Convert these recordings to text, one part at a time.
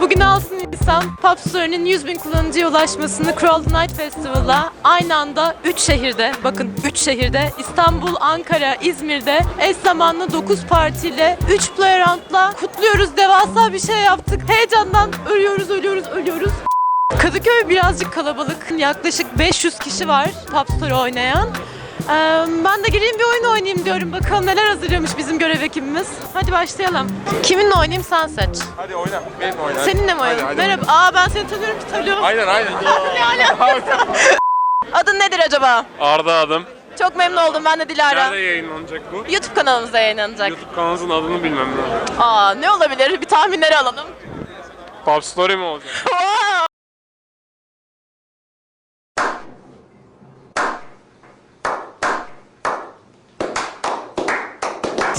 Bugün Alsın insan Pop Story'nin 100 bin kullanıcıya ulaşmasını Crawl Night Festival'la aynı anda 3 şehirde, bakın 3 şehirde İstanbul, Ankara, İzmir'de eş zamanlı 9 partiyle 3 playground'la kutluyoruz. Devasa bir şey yaptık. Heyecandan ölüyoruz, ölüyoruz, ölüyoruz. Kadıköy birazcık kalabalık. Yaklaşık 500 kişi var Pop Story oynayan. Ee, ben de gireyim bir oyun oynayayım diyorum. Bakalım neler hazırlamış bizim görev ekibimiz. Hadi başlayalım. Kiminle oynayayım sen seç. Hadi oyna. Benimle oyna. Seninle mi oynayayım? hadi Merhaba. Aa ben seni tanıyorum ki tanıyorum. Aynen aynen. Adın nedir acaba? Arda adım. Çok memnun oldum. Ben de Dilara. Nerede yayınlanacak bu? YouTube kanalımızda yayınlanacak. YouTube kanalınızın adını bilmem lazım. Aa ne olabilir? Bir tahminleri alalım. Pop Story mi olacak?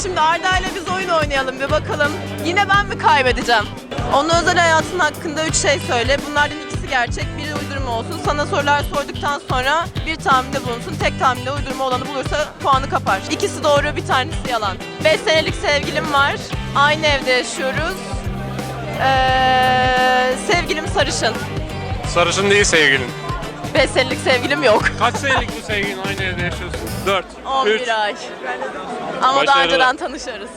Şimdi Arda ile biz oyun oynayalım bir bakalım. Yine ben mi kaybedeceğim? Onun özel hayatının hakkında üç şey söyle. Bunlardan ikisi gerçek, biri uydurma olsun. Sana sorular sorduktan sonra bir tahminde bulunsun. Tek tahminde uydurma olanı bulursa puanı kapar. İkisi doğru, bir tanesi yalan. 5 senelik sevgilim var. Aynı evde yaşıyoruz. Ee, sevgilim sarışın. Sarışın değil sevgilin. 5 senelik sevgilim yok. Kaç senelik bu sevgilin aynı evde yaşıyorsun? 4. 11 ay. Ama daha Başarılı. önceden tanışıyoruz.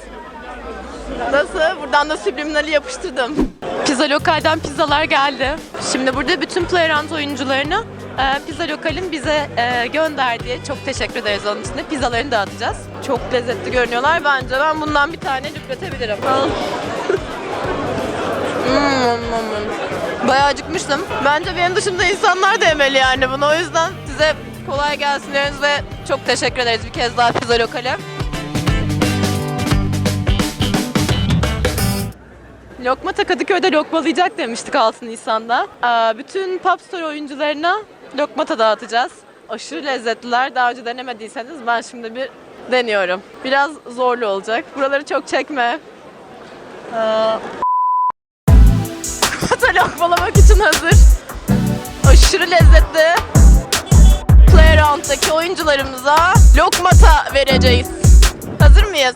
Nasıl? Buradan da subliminali yapıştırdım. Pizza Lokal'den pizzalar geldi. Şimdi burada bütün Playground oyuncularını e, Pizza Lokal'in bize e, gönderdiği, çok teşekkür ederiz onun için de pizzalarını dağıtacağız. Çok lezzetli görünüyorlar bence. Ben bundan bir tane lüpletebilirim. Al. Hmm, Bayağı acıkmıştım. Bence benim dışımda insanlar da yemeli yani bunu. O yüzden size kolay gelsin ve çok teşekkür ederiz bir kez daha Pizza Lokal'e. Lokmata Kadıköy'de lokmalayacak demiştik 6 Nisan'da. Aa, bütün Pop Store oyuncularına lokmata dağıtacağız. Aşırı lezzetliler. Daha önce denemediyseniz ben şimdi bir deniyorum. Biraz zorlu olacak. Buraları çok çekme. Lokmata lokmalamak için hazır. Aşırı lezzetli. Playground'daki oyuncularımıza lokmata vereceğiz. Hazır mıyız?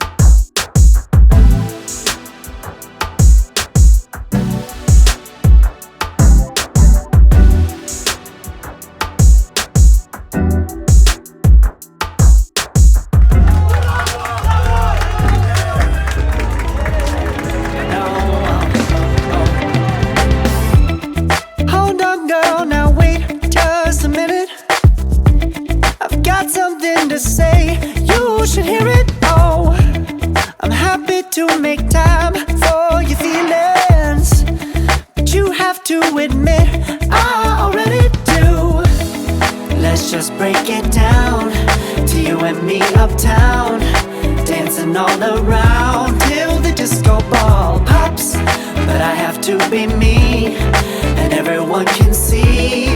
Make time for your feelings, but you have to admit I already do. Let's just break it down to you and me uptown, dancing all around till the disco ball pops. But I have to be me, and everyone can see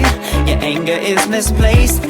your anger is misplaced.